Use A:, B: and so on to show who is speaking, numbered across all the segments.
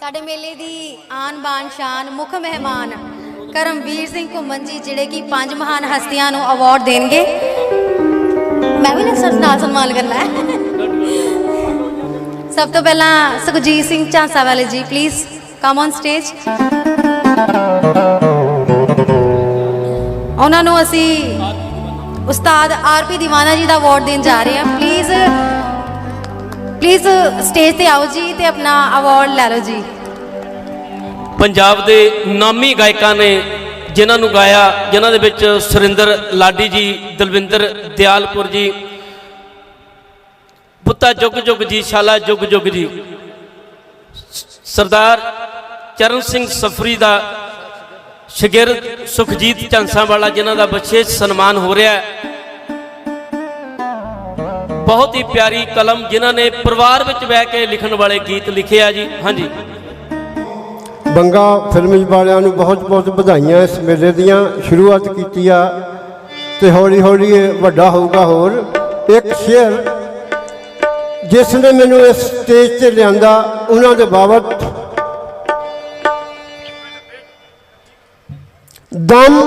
A: ਸਾਡੇ ਮੇਲੇ ਦੀ ਆਨ ਬਾਨ ਸ਼ਾਨ, ਮੁੱਖ ਮਹਿਮਾਨ ਕਰਮਵੀਰ ਸਿੰਘ ਘੁੰਮਣ ਜੀ, ਜਿਹੜੇ ਕਿ ਪੰਜ ਮਹਾਨ ਹਸਤੀਆਂ ਨੂੰ ਅਵਾਰਡ ਦੇਣਗੇ। ਮੈਂ ਵੀ ਨਾ ਸਰ ਸਨਮਾਨ ਕਰਨਾ ਹੈ। ਸਭ ਤੋਂ ਪਹਿਲਾਂ ਸੁਖਜੀਤ ਸਿੰਘ ਝਾਂਸਾ ਵਾਲੇ ਜੀ ਪਲੀਜ਼ ਕਮ ਔਨ ਸਟੇਜ ਉਹਨਾਂ ਨੂੰ ਅਸੀਂ ਉਸਤਾਦ ਆਰਪੀ ਦੀਵਾਨਾ ਜੀ ਦਾ ਅਵਾਰਡ ਦੇਣ ਜਾ ਰਹੇ ਹਾਂ। ਪਲੀਜ਼ ਪਲੀਜ਼ ਸਟੇਜ ਤੇ ਆਓ ਜੀ ਤੇ ਆਪਣਾ ਅਵਾਰਡ ਲੈ ਲਓ ਜੀ।
B: ਪੰਜਾਬ ਦੇ ਨਾਮੀ ਗਾਇਕਾਂ ਨੇ ਜਿਨ੍ਹਾਂ ਨੂੰ ਗਾਇਆ, ਜਿਨ੍ਹਾਂ ਦੇ ਵਿੱਚ ਸੁਰਿੰਦਰ ਲਾਡੀ ਜੀ, ਦਲਵਿੰਦਰ ਦਿਆਲਪੁਰ ਜੀ, ਪੁੱਤਾ ਜੁਗ ਜੁਗ ਜੀ, ਸ਼ਾਲਾ ਜੁਗ ਜੁਗ ਜੀ, ਸਰਦਾਰ ਚਰਨ ਸਿੰਘ ਸਫਰੀ ਦਾ, ਸ਼ਗਿਰਦ ਸੁਖਜੀਤ ਝਾਂਸਾ ਵਾਲਾ ਜਿਨ੍ਹਾਂ ਦਾ ਵਿਸ਼ੇਸ਼ ਸਨਮਾਨ ਹੋ ਰਿਹਾ ਹੈ। ਬਹੁਤ ਹੀ ਪਿਆਰੀ ਕਲਮ ਜਿਨ੍ਹਾਂ ਨੇ ਪਰਿਵਾਰ ਵਿੱਚ ਬਹਿ ਕੇ ਲਿਖਣ ਵਾਲੇ ਗੀਤ ਲਿਖੇ ਆ ਜੀ। ਹਾਂਜੀ।
C: ਬੰਗਾ ਫਿਲਮ ਵਾਲਿਆਂ ਨੂੰ ਬਹੁਤ-ਬਹੁਤ ਵਧਾਈਆਂ ਇਸ ਮੇਲੇ ਦੀਆਂ। ਸ਼ੁਰੂਆਤ ਕੀਤੀ ਆ ਤੇ ਹੌਲੀ-ਹੌਲੀ ਇਹ ਵੱਡਾ ਹੋਊਗਾ ਹੋਰ। ਇੱਕ ਸ਼ੇਰ ਜਿਸ ਨੇ ਮੈਨੂੰ ਇਸ ਸਟੇਜ ਤੇ ਲਿਆਂਦਾ, ਉਹਨਾਂ ਦੇ ਬਾਬਤ ਦਮ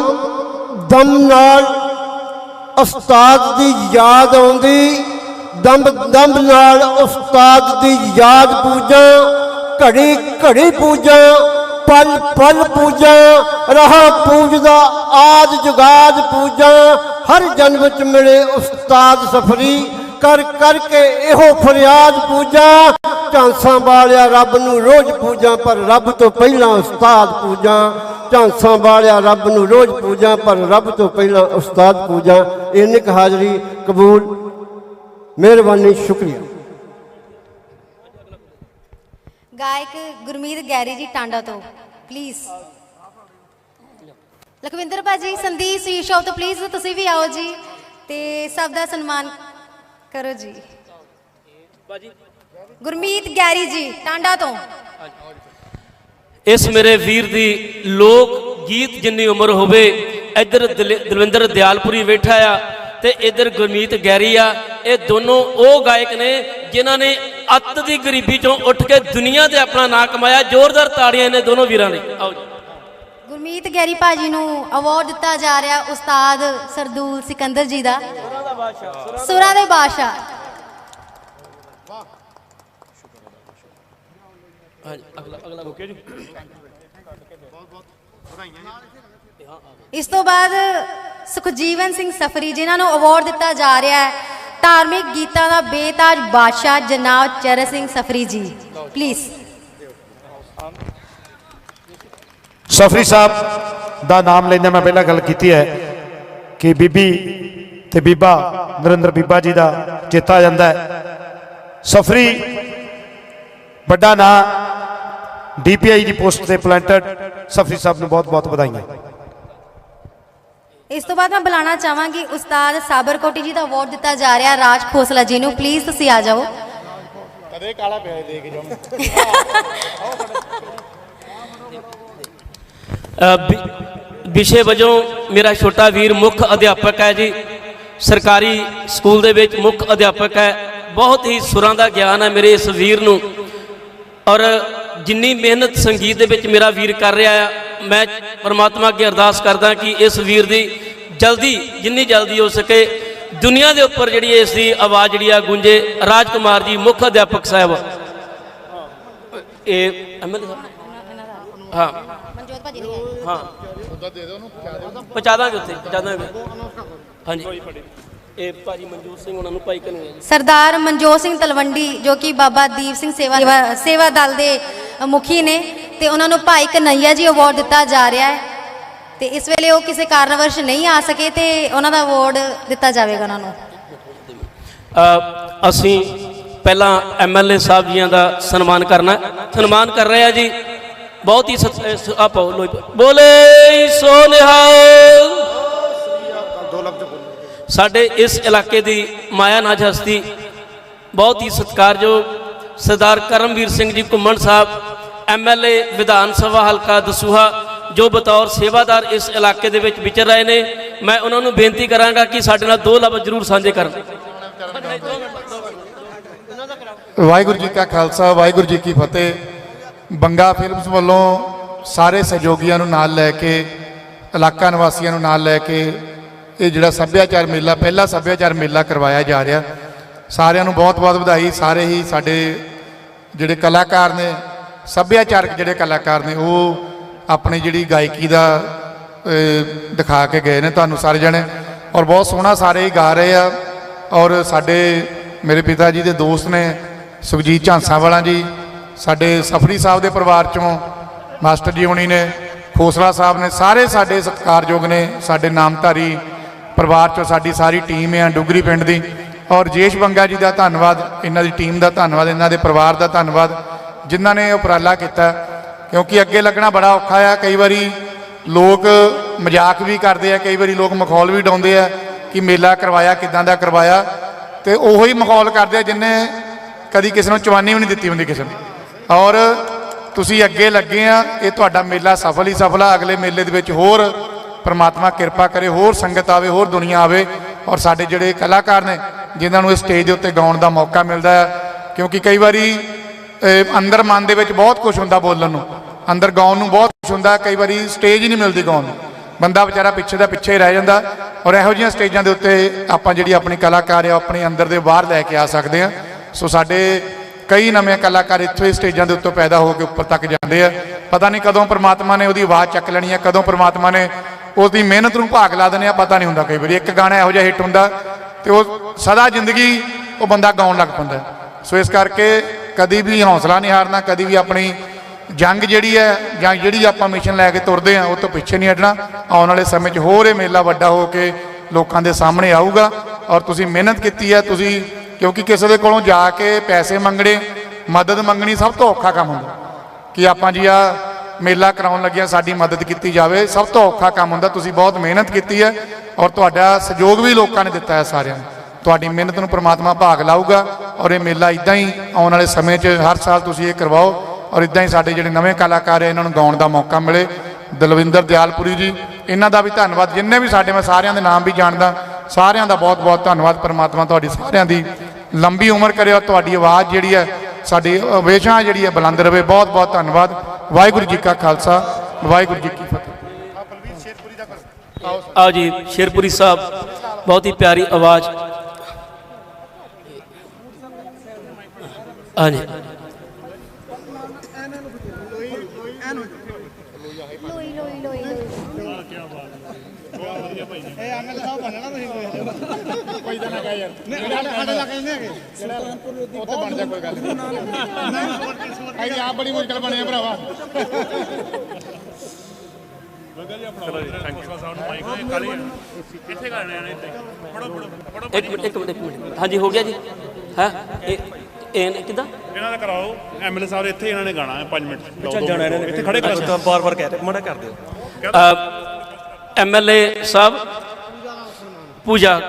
C: ਦਮ ਨਾਲ ਉਸਤਾਦ ਦੀ ਯਾਦ ਆਉਂਦੀ। ਦਮ ਦਮ ਨਾਲ ਉਸਤਾਦ ਦੀ ਯਾਦ ਪੂਜਾਂ, ਘੜੀ ਘੜੀ ਪੂਜਾਂ, ਪਲ ਪਲ ਪੂਜਾਂ, ਰਹਾ ਪੂਜਦਾ ਆਦ ਜੁਗਾਦ ਪੂਜਾਂ, ਹਰ ਜਨਮ ਚ ਮਿਲੇ ਉਸਤਾਦ ਸਫਰੀ, ਕਰ ਕਰਕੇ ਇਹੋ ਫਰਿਆਦ ਪੂਜਾ, ਝਾਂਸਾਂ ਵਾਲਿਆ ਰੱਬ ਨੂੰ ਰੋਜ਼ ਪੂਜਾ, ਪਰ ਰੱਬ ਤੋਂ ਪਹਿਲਾਂ ਉਸਤਾਦ ਪੂਜਾ, ਝਾਂਸਾਂ ਵਾਲਿਆ ਰੱਬ ਨੂੰ ਰੋਜ਼ ਪੂਜਾ, ਪਰ ਰੱਬ ਤੋਂ ਪਹਿਲਾਂ ਉਸਤਾਦ ਪੂਜਾ, ਇੰਨੀ ਹਾਜ਼ਰੀ ਕਬੂਲ ਮਿਹਰਬਾਨੀ ਸ਼ੁਕਰੀਆ
A: ਗਾਇਕ ਗੁਰਮੀਤ ਗੈਰੀ ਜੀ ਟਾਂਡਾ ਤੋਂ ਪਲੀਜ਼ ਲਖਵਿੰਦਰ ਭਾਜੀ ਸੰਦੀਪ ਸਵੀਟ ਸ਼ਾਪ ਤੋਂ ਪਲੀਜ਼ ਤੁਸੀਂ ਵੀ ਆਓ ਜੀ ਤੇ ਸਭ ਦਾ ਸਨਮਾਨ ਕਰੋ ਜੀ। ਗੁਰਮੀਤ ਗੈਰੀ ਜੀ ਟਾਂਡਾ ਤੋਂ।
B: ਇਸ ਮੇਰੇ ਵੀਰ ਦੀ ਲੋਕ ਗੀਤ ਜਿੰਨੀ ਉਮਰ ਹੋਵੇ ਇੱਧਰ ਦਲ- ਦਲਵਿੰਦਰ ਦਿਆਲਪੁਰੀ ਬੈਠਾ ਆ ਤੇ ਇੱਧਰ ਗੁਰਮੀਤ ਗੈਰੀ ਆ ਇਹ ਦੋਨੋਂ ਉਹ ਗਾਇਕ ਨੇ ਜਿਨ੍ਹਾਂ ਨੇ ਅੱਤ ਦੀ ਗਰੀਬੀ ਚੋਂ ਉੱਠ ਕੇ ਦੁਨੀਆ ਤੇ ਆਪਣਾ ਨਾਂ ਕਮਾਇਆ। ਜ਼ੋਰਦਾਰ ਤਾੜੀਆਂ ਇਹਨੇ ਦੋਨੋਂ ਵੀਰਾਂ ਲਈ ਆਓ ਜੀ।
A: ਗੁਰਮੀਤ ਗੈਰੀ ਭਾਜੀ ਨੂੰ ਅਵਾਰਡ ਦਿੱਤਾ ਜਾ ਰਿਹਾ ਉਸਤਾਦ ਸਰਦੂਲ ਸਿਕੰਦਰ ਜੀ ਦਾ। ਸੁਰਾਂ ਦੇ ਬਾਦਸ਼ਾਹ।
B: ਹਾਂਜੀ ਅਗਲਾ ਅਗਲਾ ਓਕੇ ਜੀ।
A: ਇਸ ਤੋਂ ਬਾਅਦ ਸੁਖਜੀਵਨ ਸਿੰਘ ਸਫਰੀ, ਜਿਨ੍ਹਾਂ ਨੂੰ ਅਵਾਰਡ ਦਿੱਤਾ ਜਾ ਰਿਹਾ ਹੈ, ਧਾਰਮਿਕ ਗੀਤਾਂ ਦਾ ਬੇਤਾਜ ਬਾਦਸ਼ਾਹ ਜਨਾਬ ਚਰਨ ਸਿੰਘ ਸਫਰੀ ਜੀ। ਪਲੀਜ਼
D: ਸਫਰੀ ਸਾਹਿਬ ਦਾ ਨਾਮ ਲੈਂਦੇ ਮੈਂ ਪਹਿਲਾਂ ਗੱਲ ਕੀਤੀ ਹੈ ਕਿ ਬੀਬੀ ਤੇ ਬੀਬਾ ਨਰਿੰਦਰ ਬੀਬਾ ਜੀ ਦਾ ਚੇਤਾ ਜਾਂਦਾ ਹੈ। ਸਫਰੀ ਵੱਡਾ ਨਾਂ ਡੀਪੀਆਈ ਦੀ ਪੋਸਟ ਤੇ ਪਲੈਂਟਡ ਸਫਰੀ ਸਾਹਿਬ ਨੂੰ ਬਹੁਤ-ਬਹੁਤ ਵਧਾਈਆਂ।
A: ਇਸ ਤੋਂ ਬਾਅਦ ਮੈਂ ਬੁਲਾਉਣਾ ਚਾਹਾਂਗੀ ਉਸਤਾਦ ਸਾਬਰ ਕੋਟੀ ਜੀ ਦਾ ਅਵਾਰਡ ਦਿੱਤਾ ਜਾ ਰਿਹਾ ਰਾਜ ਖੋਸਲਾ ਜੀ ਨੂੰ। ਪਲੀਜ਼ ਤੁਸੀਂ ਆ ਜਾਓ।
D: ਕਦੇ ਕਾਲਾ ਪਿਆ ਦੇ ਕੇ
B: ਵਿ- ਵਿਸ਼ੇ ਵਜੋਂ ਮੇਰਾ ਛੋਟਾ ਵੀਰ ਮੁੱਖ ਅਧਿਆਪਕ ਹੈ ਜੀ। ਸਰਕਾਰੀ ਸਕੂਲ ਦੇ ਵਿੱਚ ਮੁੱਖ ਅਧਿਆਪਕ ਹੈ। ਬਹੁਤ ਹੀ ਸੁਰਾਂ ਦਾ ਗਿਆਨ ਹੈ ਮੇਰੇ ਇਸ ਵੀਰ ਨੂੰ। ਔਰ ਜਿੰਨੀ ਮਿਹਨਤ ਸੰਗੀਤ ਦੇ ਵਿੱਚ ਮੇਰਾ ਵੀਰ ਕਰ ਰਿਹਾ ਆ, ਮੈਂ ਪਰਮਾਤਮਾ ਅੱਗੇ ਅਰਦਾਸ ਕਰਦਾ ਕਿ ਇਸ ਵੀਰ ਦੀ ਜਲਦੀ, ਜਿੰਨੀ ਜਲਦੀ ਹੋ ਸਕੇ, ਦੁਨੀਆ ਦੇ ਉੱਪਰ ਜਿਹੜੀ ਇਸ ਦੀ ਆਵਾਜ਼ ਜਿਹੜੀ ਆ ਗੂੰਜੇ, ਰਾਜਕੁਮਾਰ ਜੀ, ਮੁੱਖ ਅਧਿਆਪਕ ਸਾਹਿਬ। ਇਹ ਐਮਐਲਏ ਸਾਹਿਬ? ਹਾਂ।
A: ਮਨਜੋਤ ਭਾਜੀ ਨੇ
B: ਹਾਂ। ਪਹੁੰਚਾ ਦਾਂਗੇ ਉੱਥੇ, ਪਹੁੰਚਾ ਦਾਂਗੇ। ਹਾਂਜੀ। ਇਹ ਭਾਜੀ ਮਨਜੂਰ ਸਿੰਘ ਉਹਨਾਂ ਨੂੰ ਭਾਈ ਕਨੂੰ ਜੀ।
A: ਸਰਦਾਰ ਮਨਜੋਤ ਸਿੰਘ ਤਲਵੰਡੀ, ਜੋ ਕਿ ਬਾਬਾ ਦੀਪ ਸਿੰਘ ਸੇਵਾ- ਸੇਵਾ ਦਲ ਦੇ ਮੁਖੀ ਨੇ ਤੇ ਉਹਨਾਂ ਨੂੰ ਭਾਈ ਕਨਈਆ ਜੀ ਅਵਾਰਡ ਦਿੱਤਾ ਜਾ ਰਿਹਾ ਹੈ। ਤੇ ਇਸ ਵੇਲੇ ਉਹ ਕਿਸੇ ਕਾਰਨਵਸ਼ ਨਹੀਂ ਆ ਸਕੇ ਤੇ ਉਹਨਾਂ ਦਾ ਅਵਾਰਡ ਦਿੱਤਾ ਜਾਵੇਗਾ ਉਹਨਾਂ ਨੂੰ।
B: ਅਸੀਂ ਪਹਿਲਾਂ ਐਮਐਲਏ ਸਾਹਿਬ ਜੀਆਂ ਦਾ ਸਨਮਾਨ ਕਰਨਾ ਸਨਮਾਨ ਕਰ ਰਹੇ ਆ ਜੀ। ਬਹੁਤ ਹੀ ਸਤ- ਆ ਪਾਓ ਲੋਈ ਬੋਲੇ ਸੋ ਨਿਹਾਲ। ਸਾਡੇ ਇਸ ਇਲਾਕੇ ਦੀ ਮਾਇਆ ਨਾਜ ਹਸਤੀ ਬਹੁਤ ਹੀ ਸਤਿਕਾਰਯੋਗ ਸਰਦਾਰ ਕਰਮਵੀਰ ਸਿੰਘ ਜੀ ਘੁੰਮਣ ਸਾਹਿਬ ਐਮਐਲਏ ਵਿਧਾਨ ਸਭਾ ਹਲਕਾ ਦਸੂਹਾ, ਜੋ ਬਤੌਰ ਸੇਵਾਦਾਰ ਇਸ ਇਲਾਕੇ ਦੇ ਵਿੱਚ ਵਿਚਰ ਰਹੇ ਨੇ, ਮੈਂ ਉਹਨਾਂ ਨੂੰ ਬੇਨਤੀ ਕਰਾਂਗਾ ਕਿ ਸਾਡੇ ਨਾਲ ਦੋ ਲਫ਼ਜ਼ ਜ਼ਰੂਰ ਸਾਂਝੇ ਕਰਨ।
E: ਵਾਹਿਗੁਰੂ ਜੀ ਕਾ ਖਾਲਸਾ, ਵਾਹਿਗੁਰੂ ਜੀ ਕੀ ਫਤਿਹ। ਬੰਗਾ ਫਿਲਮਸ ਵੱਲੋਂ ਸਾਰੇ ਸਹਿਯੋਗੀਆਂ ਨੂੰ ਨਾਲ ਲੈ ਕੇ, ਇਲਾਕਾ ਨਿਵਾਸੀਆਂ ਨੂੰ ਨਾਲ ਲੈ ਕੇ, ਇਹ ਜਿਹੜਾ ਸੱਭਿਆਚਾਰ ਮੇਲਾ, ਪਹਿਲਾ ਸੱਭਿਆਚਾਰ ਮੇਲਾ ਕਰਵਾਇਆ ਜਾ ਰਿਹਾ। ਸਾਰਿਆਂ ਨੂੰ ਬਹੁਤ-ਬਹੁਤ ਵਧਾਈ। ਸਾਰੇ ਹੀ ਸਾਡੇ ਜਿਹੜੇ ਕਲਾਕਾਰ ਨੇ, ਸੱਭਿਆਚਾਰਕ ਜਿਹੜੇ ਕਲਾਕਾਰ ਨੇ, ਉਹ ਆਪਣੀ ਜਿਹੜੀ ਗਾਇਕੀ ਦਾ ਦਿਖਾ ਕੇ ਗਏ ਨੇ ਤੁਹਾਨੂੰ ਸਾਰੇ ਜਣੇ। ਔਰ ਬਹੁਤ ਸੋਹਣਾ ਸਾਰੇ ਹੀ ਗਾ ਰਹੇ ਆ। ਔਰ ਸਾਡੇ ਮੇਰੇ ਪਿਤਾ ਜੀ ਦੇ ਦੋਸਤ ਨੇ ਸੁਖਜੀਤ ਝਾਂਸਾ ਵਾਲਾ ਜੀ, ਸਾਡੇ ਸਫਰੀ ਸਾਹਿਬ ਦੇ ਪਰਿਵਾਰ ਚੋਂ ਮਾਸਟਰ ਜੀ ਹੁਣੀ ਨੇ, ਖੋਸਲਾ ਸਾਹਿਬ ਨੇ, ਸਾਰੇ ਸਾਡੇ ਸਤਿਕਾਰਯੋਗ ਨੇ, ਸਾਡੇ ਨਾਮਧਾਰੀ ਪਰਿਵਾਰ ਚੋਂ ਸਾਡੀ ਸਾਰੀ ਟੀਮ ਹੈ ਡੁਗਰੀ ਪਿੰਡ ਦੀ। ਔਰ ਜੇਸ਼ ਬੰਗਾ ਜੀ ਦਾ ਧੰਨਵਾਦ, ਇਹਨਾਂ ਦੀ ਟੀਮ ਦਾ ਧੰਨਵਾਦ, ਇਹਨਾਂ ਦੇ ਪਰਿਵਾਰ ਦਾ ਧੰਨਵਾਦ, ਜਿਨ੍ਹਾਂ ਨੇ ਉਪਰਾਲਾ ਕੀਤਾ। ਕਿਉਂਕਿ ਅੱਗੇ ਲੱਗਣਾ ਬੜਾ ਔਖਾ ਆ, ਕਈ ਵਾਰੀ ਲੋਕ ਮਜ਼ਾਕ ਵੀ ਕਰਦੇ ਆ, ਕਈ ਵਾਰੀ ਲੋਕ ਮਖੌਲ ਵੀ ਡਾਉਂਦੇ ਆ ਕਿ ਮੇਲਾ ਕਰਵਾਇਆ, ਕਿਦਾਂ ਦਾ ਕਰਵਾਇਆ। ਤੇ ਉਹੋ ਹੀ ਮਖੌਲ ਕਰਦੇ ਆ ਜਿਨਨੇ ਕਦੀ ਕਿਸੇ ਨੂੰ ਚਵਾਨੀ ਵੀ ਨਹੀਂ ਦਿੱਤੀ ਹੁੰਦੀ ਕਿਸੇ ਨੂੰ। ਔਰ ਤੁਸੀਂ ਅੱਗੇ ਲੱਗੇ ਆ, ਇਹ ਤੁਹਾਡਾ ਮੇਲਾ ਸਫਲ ਹੀ ਸਫਲ ਆ, ਅਗਲੇ ਮੇਲੇ ਦੇ ਵਿੱਚ ਹੋਰ ਪ੍ਰਮਾਤਮਾ ਕਿਰਪਾ ਕਰੇ, ਹੋਰ ਸੰਗਤ ਆਵੇ, ਹੋਰ ਦੁਨੀਆ ਆਵੇ। ਔਰ ਸਾਡੇ ਜਿਹੜੇ ਕਲਾਕਾਰ ਨੇ ਜਿਨ੍ਹਾਂ ਨੂੰ ਇਸ ਸਟੇਜ ਦੇ ਉੱਤੇ ਗਾਉਣ ਦਾ ਮੌਕਾ ਮਿਲਦਾ ਹੈ। ਕਿਉਂਕਿ ਕਈ ਵਾਰੀ ਅੰਦਰ ਮਨ ਦੇ ਵਿੱਚ ਬਹੁਤ ਕੁਝ ਹੁੰਦਾ ਬੋਲਣ ਨੂੰ। ਅੰਦਰ ਗਾਉਣ ਨੂੰ ਬਹੁਤ ਕੁਝ ਹੁੰਦਾ, ਕਈ ਵਾਰੀ ਸਟੇਜ ਹੀ ਨਹੀਂ ਮਿਲਦੀ ਗਾਉਣ ਨੂੰ। ਬੰਦਾ ਵਿਚਾਰਾ ਪਿੱਛੇ ਦਾ ਪਿੱਛੇ ਹੀ ਰਹਿ ਜਾਂਦਾ। ਔਰ ਇਹੋ ਜਿਹੀਆਂ ਸਟੇਜਾਂ ਦੇ ਉੱਤੇ ਆਪਾਂ ਜਿਹੜੀ ਆਪਣੀ ਕਲਾਕਾਰ ਆ, ਉਹ ਆਪਣੇ ਅੰਦਰ ਦੇ ਬਾਹਰ ਲੈ ਕੇ ਆ ਸਕਦੇ ਆ। ਸੋ ਸਾਡੇ ਕਈ ਨਵੇਂ ਕਲਾਕਾਰ ਇੱਥੋਂ ਹੀ ਸਟੇਜਾਂ ਦੇ ਉੱਤੇ ਪੈਦਾ ਹੋ ਕੇ ਉੱਪਰ ਤੱਕ ਜਾਂਦੇ ਆ। ਪਤਾ ਨਹੀਂ ਕਦੋਂ ਪ੍ਰਮਾਤਮਾ ਨੇ ਉਹਦੀ ਆਵਾਜ਼ ਚੱਕ ਲੈਣੀ ਆ, ਕਦੋਂ ਪ੍ਰਮਾਤਮਾ ਨੇ ਉਹਦੀ ਮਿਹਨਤ ਨੂੰ ਭਾਗ ਲਾ ਦੇਣੇ ਆ, ਪਤਾ ਨਹੀਂ ਹੁੰਦਾ ਕਈ ਵਾਰੀ। ਇੱਕ ਗਾਣਾ ਇਹੋ ਜਿਹਾ ਹਿੱਟ ਹੁੰਦਾ ਤੇ ਉਹ ਸਦਾ ਜ਼ਿੰਦਗੀ ਉਹ ਬੰਦਾ ਗਾਉਣ ਲੱਗ ਪੈਂਦਾ ਸੋ ਇਸ ਕਰਕੇ ਕਦੀ ਵੀ ਹੌਸਲਾ ਨਹੀਂ ਹਾਰਨਾ, ਕਦੀ ਵੀ ਆਪਣੀ ਜੰਗ ਜਿਹੜੀ ਹੈ ਜਾਂ ਜਿਹੜੀ ਆਪਾਂ ਮਿਸ਼ਨ ਲੈ ਕੇ ਤੁਰਦੇ ਆ ਉਹ ਤੋਂ ਪਿੱਛੇ ਨਹੀਂ ਹਟਣਾ। ਆਉਣ ਵਾਲੇ ਸਮੇਂ 'ਚ ਹੋਰ ਇਹ ਮੇਲਾ ਵੱਡਾ ਹੋ ਕੇ ਲੋਕਾਂ ਦੇ ਸਾਹਮਣੇ ਆਊਗਾ ਔਰ ਤੁਸੀਂ ਮਿਹਨਤ ਕੀਤੀ ਹੈ, ਤੁਸੀਂ ਕਿਉਂਕਿ ਕਿਸੇ ਦੇ ਕੋਲੋਂ ਜਾ ਕੇ ਪੈਸੇ ਮੰਗਣੇ, ਮਦਦ ਮੰਗਣੀ ਸਭ ਤੋਂ ਔਖਾ ਕੰਮ ਹੁੰਦਾ। ਕਿ ਆਪਾਂ ਜੀ ਆ ਮੇਲਾ ਕਰਾਉਣ ਲੱਗਿਆ, ਸਾਡੀ ਮਦਦ ਕੀਤੀ ਜਾਵੇ। ਸਭ ਤੋਂ ਔਖਾ ਕੰਮ ਹੁੰਦਾ, ਤੁਸੀਂ ਬਹੁਤ ਮਿਹਨਤ ਕੀਤੀ ਹੈ ਔਰ ਤੁਹਾਡਾ ਸਹਿਯੋਗ ਵੀ ਲੋਕਾਂ ਨੇ ਦਿੱਤਾ ਹੈ ਸਾਰਿਆਂ ਨੂੰ। ਤੁਹਾਡੀ ਮਿਹਨਤ ਨੂੰ ਪ੍ਰਮਾਤਮਾ ਭਾਗ ਲਾਊਗਾ ਔਰ ਇਹ ਮੇਲਾ ਇਦਾਂ ਹੀ ਆਉਣ ਵਾਲੇ ਸਮੇਂ 'ਚ ਹਰ ਸਾਲ ਤੁਸੀਂ ਇਹ ਕਰਵਾਓ ਔਰ ਇਦਾਂ ਹੀ ਸਾਡੇ ਜਿਹੜੇ ਨਵੇਂ ਕਲਾਕਾਰ ਹੈ, ਇਹਨਾਂ ਨੂੰ ਗਾਉਣ ਦਾ ਮੌਕਾ ਮਿਲੇ। ਦਲਵਿੰਦਰ ਦਿਆਲਪੁਰੀ ਜੀ, ਇਹਨਾਂ ਦਾ ਵੀ ਧੰਨਵਾਦ। ਜਿੰਨੇ ਵੀ ਸਾਡੇ, ਮੈਂ ਸਾਰਿਆਂ ਦੇ ਨਾਮ ਵੀ ਜਾਣਦਾ, ਸਾਰਿਆਂ ਦਾ ਬਹੁਤ ਬਹੁਤ ਧੰਨਵਾਦ। ਪਰਮਾਤਮਾ ਤੁਹਾਡੀ ਸਾਰਿਆਂ ਦੀ ਲੰਬੀ ਉਮਰ ਕਰੇ ਔਰ ਤੁਹਾਡੀ ਆਵਾਜ਼ ਜਿਹੜੀ ਹੈ ਸਾਡੀ ਹਮੇਸ਼ਾ ਜਿਹੜੀ ਹੈ ਬੁਲੰਦ ਰਵੇ। ਬਹੁਤ ਬਹੁਤ ਧੰਨਵਾਦ। ਵਾਹਿਗੁਰੂ ਜੀ ਕਾ ਖਾਲਸਾ। ਵਾਹਿਗੁਰੂ ਜੀ ਕੀ ਫਤਿਹ।
B: ਆਓ ਜੀ, ਸ਼ੇਰਪੁਰੀ ਸਾਹਿਬ, ਬਹੁਤ ਹੀ ਪਿਆਰੀ ਆਵਾਜ਼। ਹਾਂਜੀ।
E: ਉੱਥੇ ਬਣ ਜਾ ਕੋਈ ਗੱਲ ਨਹੀਂ ਆਪ ਬੜੀ ਮੁਸ਼ਕਲ ਬਣੇ ਆ ਭਰਾਵਾ
B: ਇੱਕ ਮਿੰਟ ਇੱਕ ਮਿੰਟ ਇੱਕ ਮਿੰਟ। ਹਾਂਜੀ ਹੋ ਗਿਆ ਜੀ। ਹਾਂ? ਇਹ ਇਹ ਕਿਦਾਂ?
F: ਇਹਨਾਂ ਦਾ ਕਰਾਓ। ਐਮਐਲਏ ਸਾਹਿਬ ਇੱਥੇ ਇਹਨਾਂ ਨੇ ਗਾਣਾ ਹੈ 5 ਮਿੰਟ
G: ਚੱਲ ਜਾਣਾ ਇਹਨਾਂ ਨੇ
F: ਇੱਥੇ ਖੜੇ ਕਰ।
G: ਬਾਰ ਬਾਰ ਕਹਿ ਰਹੇ ਮੜਾ ਕਰ ਦਿਓ।
B: ਐਮਐਲਏ ਸਾਹਿਬ ਪੂਜਾ।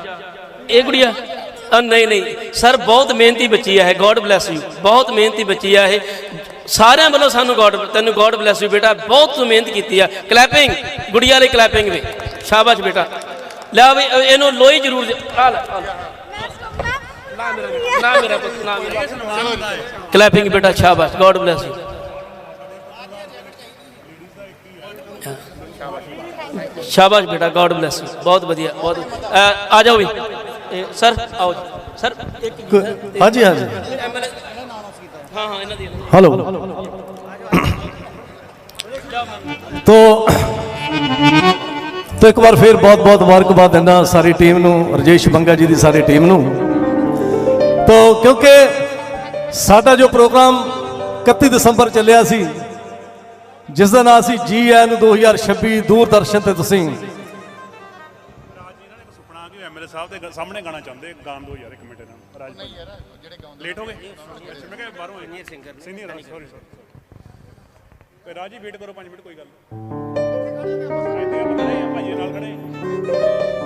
B: ਇਹ ਗੁੜੀਆ ਅ, ਨਹੀਂ ਨਹੀਂ। ਸਰ ਬਹੁਤ ਮਿਹਨਤੀ ਬੱਚੀ ਹੈ ਗੋਡ ਬlesਸ ਯੂ ਬਹੁਤ ਮਿਹਨਤੀ ਬੱਚੀ ਹੈ ਇਹ। ਸਾਰਿਆਂ ਵੱਲੋਂ ਸਾਨੂੰ ਗੋਡ ਤੈਨੂੰ ਗੋਡ ਬlesਸ ਯੂ ਬੇਟਾ। ਬਹੁਤ ਤੂੰ ਮਿਹਨਤ ਕੀਤੀ ਆ। ਕਲੈਪਿੰਗ ਗੁੜੀਆ ਲਈ ਕਲੈਪਿੰਗ ਵੀ। ਸ਼ਾਬਾਸ਼ ਬੇਟਾ। ਲੈ ਵੀ ਇਹਨੂੰ ਲੋਈ ਜ਼ਰੂਰ ਦੇ- ਆ ਲੈ ਆ ਲੈ। ਨਾ ਮੇਰਾ ਨਾ ਮੇਰਾ ਕਲੈਪਿੰਗ ਬੇਟਾ। ਸ਼ਾਬਾਸ਼। ਗੋਡ ਬlesਸ ਯੂ ਸ਼ਾਬਾਸ਼ ਬੇਟਾ ਗੋਡ ਬlesਸ ਯੂ ਬਹੁਤ ਵਧੀਆ ਬਹੁਤ ਆ ਜਾਓ ਵੀ। ਸਰ ਆਓ ਸਰ ਇੱਕ
G: ਹਾਂਜੀ ਹਾਂਜੀ।
B: ਹਾਂ ਹਾਂ
G: ਤੋ ਇੱਕ ਵਾਰ ਫੇਰ ਬਹੁਤ ਬਹੁਤ ਮੁਬਾਰਕਬਾਦ ਦਿੰਦਾ ਸਾਰੀ ਟੀਮ ਨੂੰ ਰਜੇਸ਼ ਬੰਗਾ ਜੀ ਦੀ ਸਾਰੀ ਟੀਮ ਨੂੰ। ਤੋ ਕਿਉਂਕਿ ਸਾਡਾ ਜੋ ਪ੍ਰੋਗਰਾਮ 31 ਦਸੰਬਰ ਚੱਲਿਆ ਸੀ ਜਿਸ ਦਾ ਨਾਮ ਸੀ ਜੀ ਐਨ 2026 ਦੂਰਦਰਸ਼ਨ ਤੇ ਤੁਸੀਂ।
F: ਸੁਪਨਾ ਕਿ ਐਮਐਲਏ ਸਾਹਿਬ ਦੇ ਗ- ਸਾਹਮਣੇ ਗਾਣਾ ਚਾਹੁੰਦੇ ਗਾਣ ਦੋ ਯਾਰ ਇੱਕ ਮਿੰਟ ਇਹਨਾਂ ਨੂੰ। ਰਾਜ ਲੇਟ ਹੋ ਗਏ? ਅੱਛਾ, ਮੈਂ ਕਿਹਾ ਬਾਹਰੋਂ ਆਏ। ਸਿੰਗਰ ਸੀਨੀਅਰ ਸੌਰੀ ਸੌਰੀ ਤੇ ਰਾਜੀ ਵੇਟ ਕਰੋ 5 ਮਿੰਟ ਕੋਈ ਗੱਲ ਨਹੀਂ। ਇੱਥੇ ਆਪਾਂ ਖੜੇ ਆ ਭਾਜੀ ਨਾਲ ਖੜੇ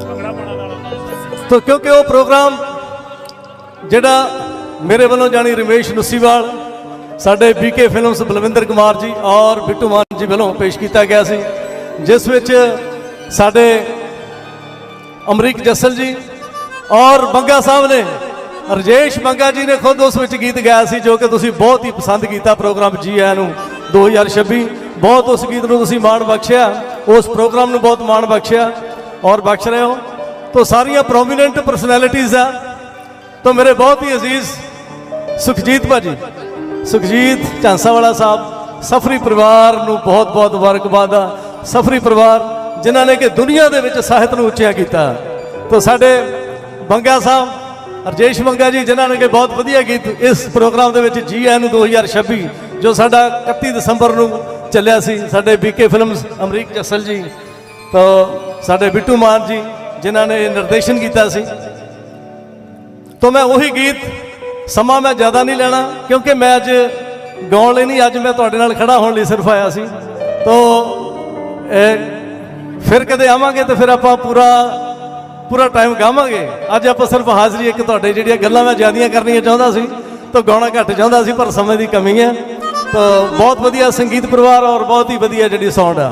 F: ਭੰਗੜਾ ਪਾਣਾ ਨਾਲ
G: ਤੋ ਕਿਉਂਕਿ ਉਹ ਪ੍ਰੋਗਰਾਮ ਜਿਹੜਾ ਮੇਰੇ ਵੱਲੋਂ ਜਾਣੀ ਰਮੇਸ਼ ਨੁਸੀਵਾਲ, ਸਾਡੇ ਬੀਕੇ ਫਿਲਮਸ ਬਲਵਿੰਦਰ ਕੁਮਾਰ ਜੀ ਔਰ ਬਿੱਟੂ ਮਾਨ ਜੀ ਵੱਲੋਂ ਪੇਸ਼ ਕੀਤਾ ਗਿਆ ਸੀ, ਜਿਸ ਵਿੱਚ ਸਾਡੇ ਅਮਰੀਕ ਜੱਸਲ ਜੀ ਔਰ ਬੰਗਾ ਸਾਹਿਬ ਨੇ, ਰਜੇਸ਼ ਬੰਗਾ ਜੀ ਨੇ ਖੁਦ ਉਸ ਵਿੱਚ ਗੀਤ ਗਾਇਆ ਸੀ ਜੋ ਕਿ ਤੁਸੀਂ ਬਹੁਤ ਹੀ ਪਸੰਦ ਕੀਤਾ ਪ੍ਰੋਗਰਾਮ ਜੀ ਆਇਆਂ ਨੂੰ 2026 ਬਹੁਤ ਉਸ ਗੀਤ ਨੂੰ ਤੁਸੀਂ ਮਾਣ ਬਖਸ਼ਿਆ, ਉਸ ਪ੍ਰੋਗਰਾਮ ਨੂੰ ਬਹੁਤ ਮਾਣ ਬਖਸ਼ਿਆ ਔਰ ਬਖਸ਼ ਰਹੇ ਹੋ, ਤੋ ਸਾਰੀਆਂ ਪ੍ਰੋਮਿਨੈਂਟ ਪਰਸਨੈਲਿਟੀਜ਼ ਆ ਤਾਂ ਮੇਰੇ ਬਹੁਤ ਹੀ ਅਜ਼ੀਜ਼ ਸੁਖਜੀਤ ਭਾਜੀ, ਸੁਖਜੀਤ ਝਾਂਸਾ ਵਾਲਾ ਸਾਹਿਬ, ਸਫਰੀ ਪਰਿਵਾਰ ਨੂੰ ਬਹੁਤ ਬਹੁਤ ਮੁਬਾਰਕਬਾਦ ਆ। ਸਫਰੀ ਪਰਿਵਾਰ ਜਿਨ੍ਹਾਂ ਨੇ ਕਿ ਦੁਨੀਆ ਦੇ ਵਿੱਚ ਸਾਹਿਤ ਨੂੰ ਉੱਚਿਆ ਕੀਤਾ। ਤੋ ਸਾਡੇ ਬੰਗਾ ਸਾਹਿਬ ਰਜੇਸ਼ ਬੰਗਾ ਜੀ, ਜਿਨ੍ਹਾਂ ਨੇ ਕਿ ਬਹੁਤ ਵਧੀਆ ਗੀਤ ਇਸ ਪ੍ਰੋਗਰਾਮ ਦੇ ਵਿੱਚ ਜੀ ਆਇਆਂ ਨੂੰ 2026 ਜੋ ਸਾਡਾ 31 ਦਸੰਬਰ ਨੂੰ ਚੱਲਿਆ ਸੀ, ਸਾਡੇ ਬੀਕੇ ਫਿਲਮਸ, ਅਮਰੀਕ ਜਸਲ ਜੀ, ਤੋ ਸਾਡੇ ਬਿੱਟੂ ਮਾਨ ਜੀ, ਜਿਨ੍ਹਾਂ ਨੇ ਨਿਰਦੇਸ਼ਨ ਕੀਤਾ ਸੀ। ਤੋ ਮੈਂ ਉਹੀ ਗੀਤ ਸਮਾਂ ਮੈਂ ਜ਼ਿਆਦਾ ਨਹੀਂ ਲੈਣਾ, ਕਿਉਂਕਿ ਮੈਂ ਅੱਜ ਗਾਉਣ ਲਈ ਨਹੀਂ, ਅੱਜ ਮੈਂ ਤੁਹਾਡੇ ਨਾਲ ਖੜਾ ਹੋਣ ਲਈ ਸਿਰਫ ਆਇਆ ਸੀ। ਤੋ, ਇਹ ਫਿਰ ਕਦੇ ਆਵਾਂਗੇ ਤੇ ਫਿਰ ਆਪਾਂ ਪੂਰਾ ਪੂਰਾ ਟਾਈਮ ਗਾਵਾਂਗੇ। ਅੱਜ ਆਪਾਂ ਸਿਰਫ ਹਾਜ਼ਰੀ ਇੱਕ ਤੁਹਾਡੇ ਜਿਹੜੀਆਂ ਗੱਲਾਂ ਮੈਂ ਜ਼ਿਆਦੀਆਂ ਕਰਨੀਆਂ ਚਾਹੁੰਦਾ ਸੀ, ਤਾਂ ਗਾਉਣਾ ਘੱਟ ਚਾਹੁੰਦਾ ਸੀ, ਪਰ ਸਮੇਂ ਦੀ ਕਮੀ ਹੈ। ਤਾਂ, ਬਹੁਤ ਵਧੀਆ ਸੰਗੀਤ ਪਰਿਵਾਰ ਔਰ ਬਹੁਤ ਹੀ ਵਧੀਆ ਜਿਹੜੀ ਸਾਊਂਡ ਆ।